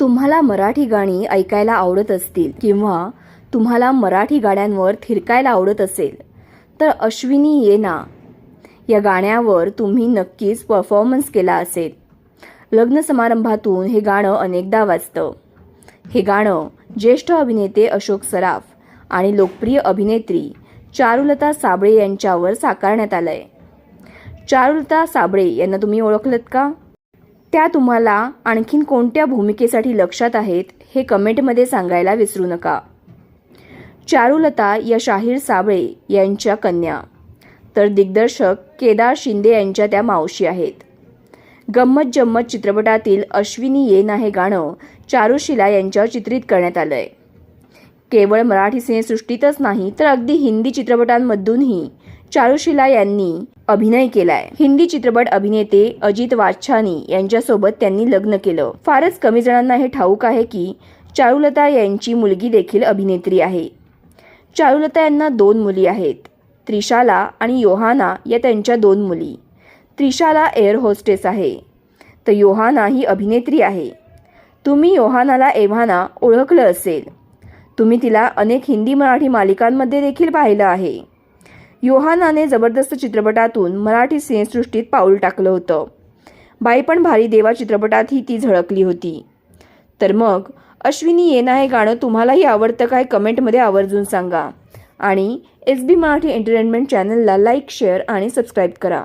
तुम्हाला मराठी गाणी ऐकायला आवडत असतील किंवा तुम्हाला मराठी गाण्यांवर थिरकायला आवडत असेल तर अश्विनी ये ना. या गाण्यावर तुम्ही नक्कीच परफॉर्मन्स केला असेल. लग्न समारंभातून हे गाणं अनेकदा वाजतं. हे गाणं ज्येष्ठ अभिनेते अशोक सराफ आणि लोकप्रिय अभिनेत्री चारुलता साबळे यांच्यावर साकारण्यात आलं आहे चारुलता साबळे यांना तुम्ही ओळखलत का? त्या तुम्हाला आणखीन कोणत्या भूमिकेसाठी लक्षात आहेत हे कमेंटमध्ये सांगायला विसरू नका. चारुलता या शाहीर साबळे यांच्या कन्या. तर दिग्दर्शक केदार शिंदे यांच्या त्या मावशी आहेत. गंमत जम्मत चित्रपटातील अश्विनी ये ना हे गाणं चारुशिला यांच्यावर चित्रित करण्यात आलंय. केवळ मराठी सिनेसृष्टीतच नाही तर अगदी हिंदी चित्रपटांमधूनही चारुशिला यांनी अभिनय केलाय. हिंदी चित्रपट अभिनेते अजित वाच्छानी यांच्यासोबत त्यांनी लग्न केलं. फारच कमी जणांना हे ठाऊक आहे की चारुलता यांची मुलगी देखील अभिनेत्री आहे. चारुलता यांना दोन मुली आहेत. त्रिशाला आणि योहाना या त्यांच्या दोन मुली. त्रिशाला एअर होस्टेस आहे. तर योहाना ही अभिनेत्री आहे. तुम्ही योहानाला एव्हाना ओळखलं असेल. तुम्ही तिला अनेक हिंदी मराठी मालिकांमध्ये देखील पाहिलं आहे. योहानाने जबरदस्त चित्रपटातून मराठी सिनेसृष्टीत पाऊल टाकलं होतं. बाई पण भारी देवा चित्रपटातही ती झळकली होती. तर मग अश्विनी येना हे गाणं तुम्हालाही आवडतं काय कमेंटमध्ये आवर्जून सांगा. आणि एस बी मराठी एंटरटेनमेंट चॅनलला लाईक शेअर आणि सबस्क्राईब करा.